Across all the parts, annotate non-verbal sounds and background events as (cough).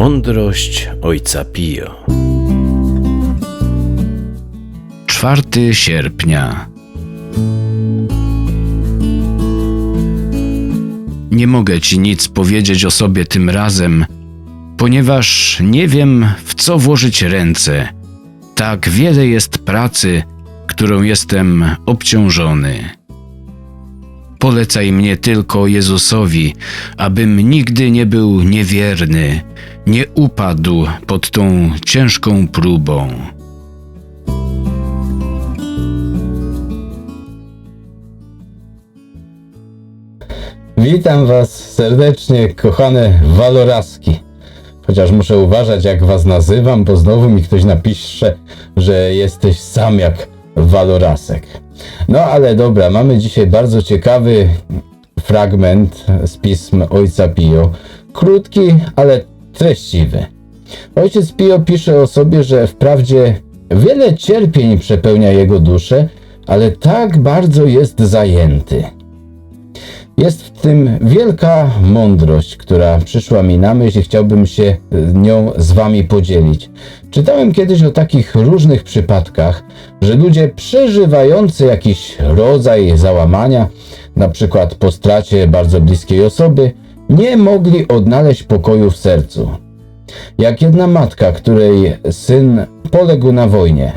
Mądrość Ojca Pio. 4 sierpnia. Nie mogę ci nic powiedzieć o sobie tym razem, ponieważ nie wiem, w co włożyć ręce. Tak wiele jest pracy, którą jestem obciążony. Polecaj mnie tylko Jezusowi, abym nigdy nie był niewierny, nie upadł pod tą ciężką próbą. Witam Was serdecznie, kochane waloraski. Chociaż muszę uważać, jak Was nazywam, bo znowu mi ktoś napisze, że jesteś sam jak walorasek. No ale dobra, mamy dzisiaj bardzo ciekawy fragment z pism Ojca Pio. Krótki, ale treściwy. Ojciec Pio pisze o sobie, że wprawdzie wiele cierpień przepełnia jego duszę, ale tak bardzo jest zajęty. Jest w tym wielka mądrość, która przyszła mi na myśl i chciałbym się nią z Wami podzielić. Czytałem kiedyś o takich różnych przypadkach, że ludzie przeżywający jakiś rodzaj załamania, na przykład po stracie bardzo bliskiej osoby, nie mogli odnaleźć pokoju w sercu. Jak jedna matka, której syn poległ na wojnie,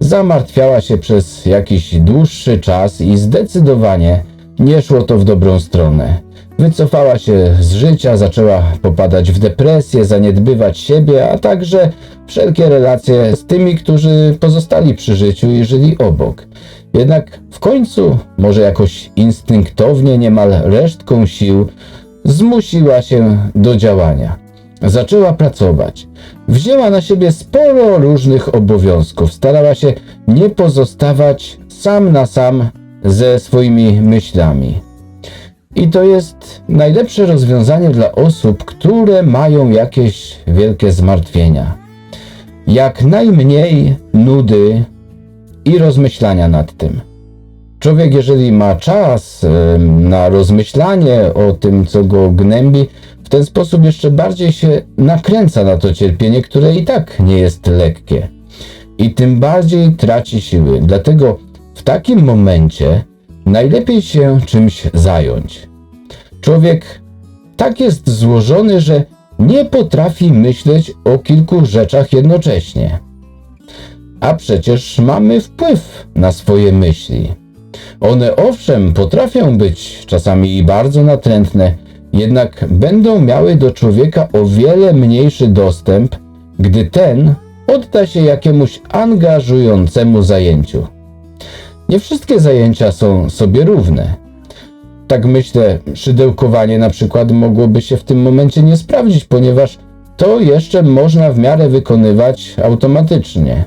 zamartwiała się przez jakiś dłuższy czas i zdecydowanie nie szło to w dobrą stronę. Wycofała się z życia, zaczęła popadać w depresję, zaniedbywać siebie, a także wszelkie relacje z tymi, którzy pozostali przy życiu i żyli obok. Jednak w końcu, może jakoś instynktownie, niemal resztką sił, zmusiła się do działania. Zaczęła pracować. Wzięła na siebie sporo różnych obowiązków. Starała się nie pozostawać sam na sam ze swoimi myślami. I to jest najlepsze rozwiązanie dla osób, które mają jakieś wielkie zmartwienia. Jak najmniej nudy i rozmyślania nad tym. Człowiek, jeżeli ma czas na rozmyślanie o tym, co go gnębi, w ten sposób jeszcze bardziej się nakręca na to cierpienie, które i tak nie jest lekkie. I tym bardziej traci siły. Dlatego w takim momencie najlepiej się czymś zająć. Człowiek tak jest złożony, że nie potrafi myśleć o kilku rzeczach jednocześnie. A przecież mamy wpływ na swoje myśli. One owszem potrafią być czasami bardzo natrętne, jednak będą miały do człowieka o wiele mniejszy dostęp, gdy ten odda się jakiemuś angażującemu zajęciu. Nie wszystkie zajęcia są sobie równe. Tak myślę, szydełkowanie na przykład mogłoby się w tym momencie nie sprawdzić, ponieważ to jeszcze można w miarę wykonywać automatycznie.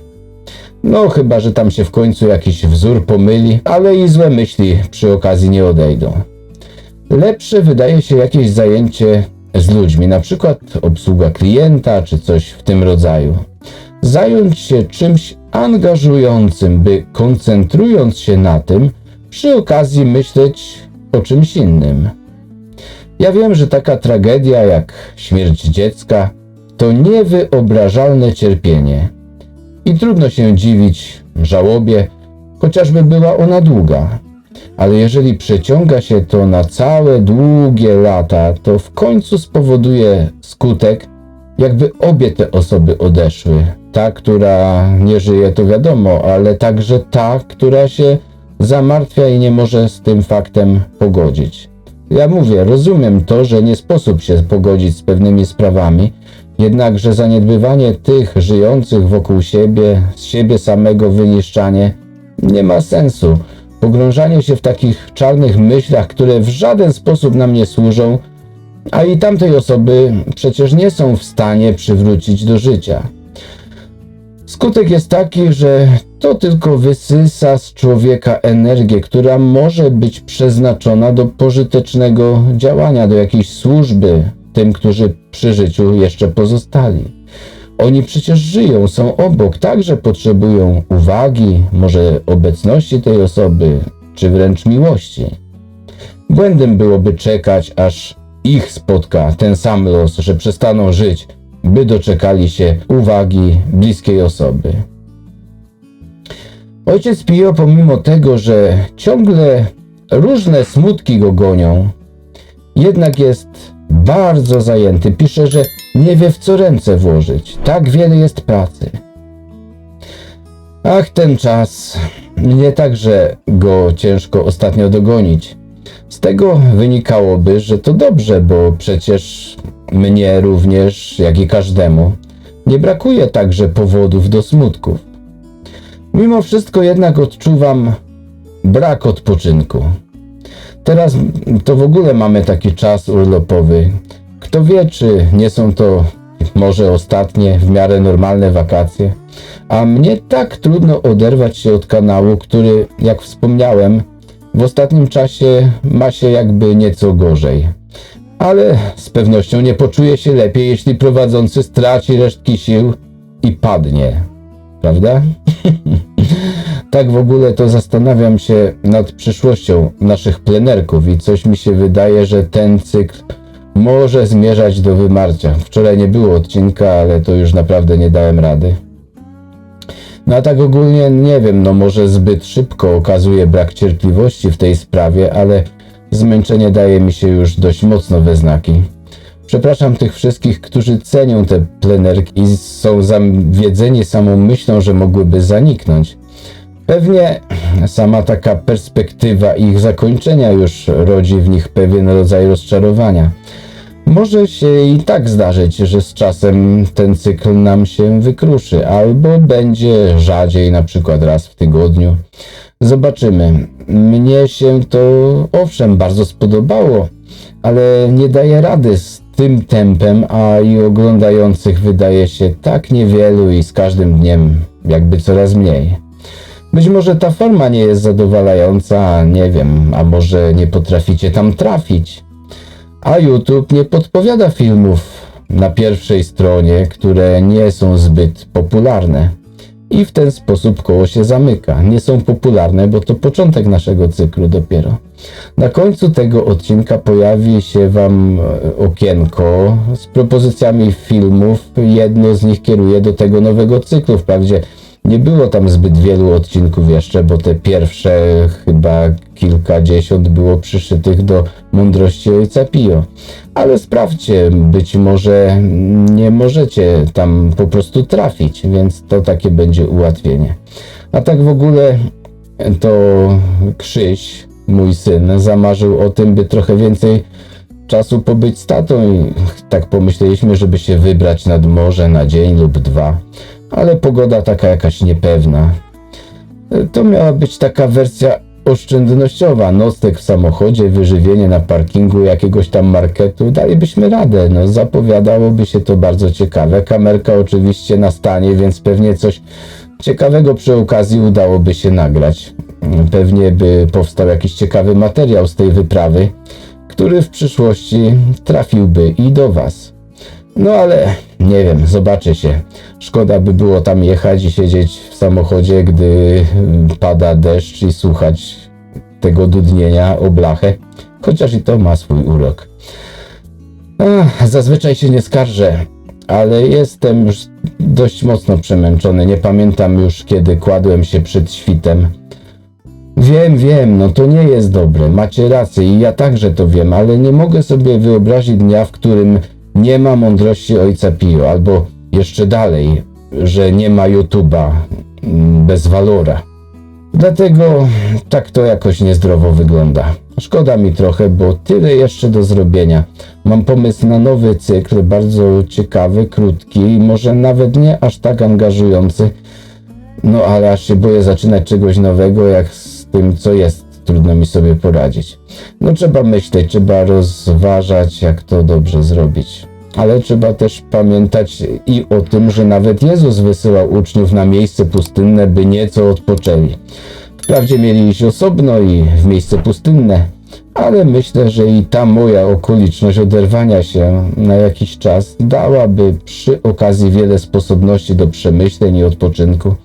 No, chyba że tam się w końcu jakiś wzór pomyli, ale i złe myśli przy okazji nie odejdą. Lepsze wydaje się jakieś zajęcie z ludźmi, na przykład obsługa klienta czy coś w tym rodzaju. Zająć się czymś angażującym, by koncentrując się na tym, przy okazji myśleć o czymś innym. Ja wiem, że taka tragedia jak śmierć dziecka to niewyobrażalne cierpienie. I trudno się dziwić żałobie, chociażby była ona długa. Ale jeżeli przeciąga się to na całe długie lata, to w końcu spowoduje skutek, jakby obie te osoby odeszły. Ta, która nie żyje, to wiadomo, ale także ta, która się zamartwia i nie może z tym faktem pogodzić. Ja mówię, rozumiem to, że nie sposób się pogodzić z pewnymi sprawami, jednakże zaniedbywanie tych żyjących wokół siebie, z siebie samego wyniszczanie nie ma sensu. Pogrążanie się w takich czarnych myślach, które w żaden sposób nam nie służą, a i tamtej osoby przecież nie są w stanie przywrócić do życia. Skutek jest taki, że to tylko wysysa z człowieka energię, która może być przeznaczona do pożytecznego działania, do jakiejś służby tym, którzy przy życiu jeszcze pozostali. Oni przecież żyją, są obok, także potrzebują uwagi, może obecności tej osoby, czy wręcz miłości. Błędem byłoby czekać, aż ich spotka ten sam los, że przestaną żyć, by doczekali się uwagi bliskiej osoby. Ojciec Pio, pomimo tego, że ciągle różne smutki go gonią, jednak jest bardzo zajęty. Pisze, że nie wie w co ręce włożyć. Tak wiele jest pracy. Ach, ten czas. Nie także go ciężko ostatnio dogonić. Z tego wynikałoby, że to dobrze, bo przecież mnie również, jak i każdemu, nie brakuje także powodów do smutków. Mimo wszystko jednak odczuwam brak odpoczynku. Teraz to w ogóle mamy taki czas urlopowy. Kto wie, czy nie są to może ostatnie, w miarę normalne wakacje. A mnie tak trudno oderwać się od kanału, który, jak wspomniałem, w ostatnim czasie ma się jakby nieco gorzej. Ale z pewnością nie poczuje się lepiej, jeśli prowadzący straci resztki sił i padnie. Prawda? (laughs) tak w ogóle to zastanawiam się nad przyszłością naszych plenerków i coś mi się wydaje, że ten cykl może zmierzać do wymarcia. Wczoraj nie było odcinka, ale to już naprawdę nie dałem rady. No a tak ogólnie nie wiem, no może zbyt szybko okazuje brak cierpliwości w tej sprawie, ale zmęczenie daje mi się już dość mocno we znaki. Przepraszam tych wszystkich, którzy cenią te plenerki i są zawiedzeni samą myślą, że mogłyby zaniknąć. Pewnie sama taka perspektywa ich zakończenia już rodzi w nich pewien rodzaj rozczarowania. Może się i tak zdarzyć, że z czasem ten cykl nam się wykruszy, albo będzie rzadziej, na przykład raz w tygodniu. Zobaczymy. Mnie się to owszem bardzo spodobało, ale nie daje rady z tym tempem, a i oglądających wydaje się tak niewielu i z każdym dniem jakby coraz mniej. Być może ta forma nie jest zadowalająca, nie wiem, a może nie potraficie tam trafić. A YouTube nie podpowiada filmów na pierwszej stronie, które nie są zbyt popularne. I w ten sposób koło się zamyka. Nie są popularne, bo to początek naszego cyklu dopiero. Na końcu tego odcinka pojawi się Wam e, okienko z propozycjami filmów. Jedno z nich kieruje do tego nowego cyklu. Wprawdzie nie było tam zbyt wielu odcinków jeszcze, bo te pierwsze chyba kilkadziesiąt było przyszytych do mądrości ojca Pio. Ale sprawdźcie, być może nie możecie tam po prostu trafić, więc to takie będzie ułatwienie. A tak w ogóle to Krzyś, mój syn, zamarzył o tym, by trochę więcej czasu pobyć z tatą i tak pomyśleliśmy, żeby się wybrać nad morze na dzień lub dwa ale pogoda taka jakaś niepewna. To miała być taka wersja oszczędnościowa. Nocleg w samochodzie, wyżywienie na parkingu jakiegoś tam marketu. Dalibyśmy radę. No, zapowiadałoby się to bardzo ciekawe. Kamerka oczywiście na stanie, więc pewnie coś ciekawego przy okazji udałoby się nagrać. Pewnie by powstał jakiś ciekawy materiał z tej wyprawy, który w przyszłości trafiłby i do Was. No ale nie wiem, zobaczy się. Szkoda by było tam jechać i siedzieć w samochodzie, gdy mm, pada deszcz i słuchać tego dudnienia o blachę. Chociaż i to ma swój urok. Ach, zazwyczaj się nie skarżę, ale jestem już dość mocno przemęczony. Nie pamiętam już, kiedy kładłem się przed świtem. Wiem, wiem, no to nie jest dobre, macie rację i ja także to wiem, ale nie mogę sobie wyobrazić dnia, w którym nie ma mądrości ojca Pio, albo jeszcze dalej, że nie ma YouTube'a mm, bez walora. Dlatego tak to jakoś niezdrowo wygląda. Szkoda mi trochę, bo tyle jeszcze do zrobienia. Mam pomysł na nowy cykl, bardzo ciekawy, krótki i może nawet nie aż tak angażujący. No ale aż się boję zaczynać czegoś nowego, jak z tym, co jest. Trudno mi sobie poradzić. No trzeba myśleć, trzeba rozważać, jak to dobrze zrobić. Ale trzeba też pamiętać i o tym, że nawet Jezus wysyłał uczniów na miejsce pustynne, by nieco odpoczęli. Wprawdzie mieli iść osobno i w miejsce pustynne, ale myślę, że i ta moja okoliczność oderwania się na jakiś czas dałaby przy okazji wiele sposobności do przemyśleń i odpoczynku.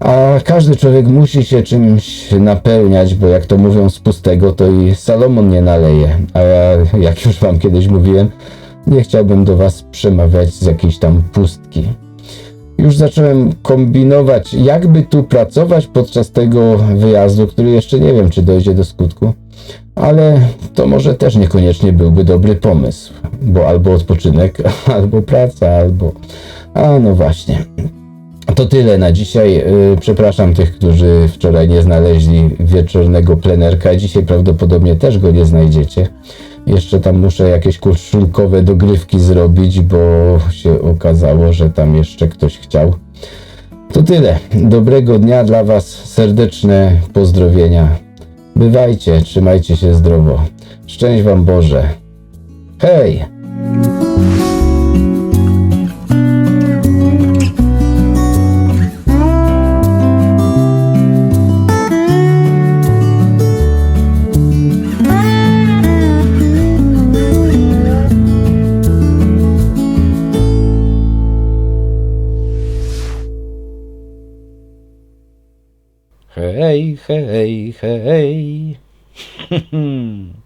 A każdy człowiek musi się czymś napełniać, bo jak to mówią z pustego, to i Salomon nie naleje. A ja, jak już wam kiedyś mówiłem, Nie chciałbym do Was przemawiać z jakiejś tam pustki. Już zacząłem kombinować, jakby tu pracować podczas tego wyjazdu, który jeszcze nie wiem, czy dojdzie do skutku, ale to może też niekoniecznie byłby dobry pomysł, bo albo odpoczynek, (laughs) albo praca, albo. A no właśnie. To tyle na dzisiaj. Yy, Przepraszam tych, którzy wczoraj nie znaleźli wieczornego plenerka. Dzisiaj prawdopodobnie też go nie znajdziecie. Jeszcze tam muszę jakieś koszulkowe dogrywki zrobić, bo się okazało, że tam jeszcze ktoś chciał. To tyle. Dobrego dnia dla Was. Serdeczne pozdrowienia. Bywajcie, trzymajcie się zdrowo. Szczęść Wam Boże. Hej, hej, hej. (laughs)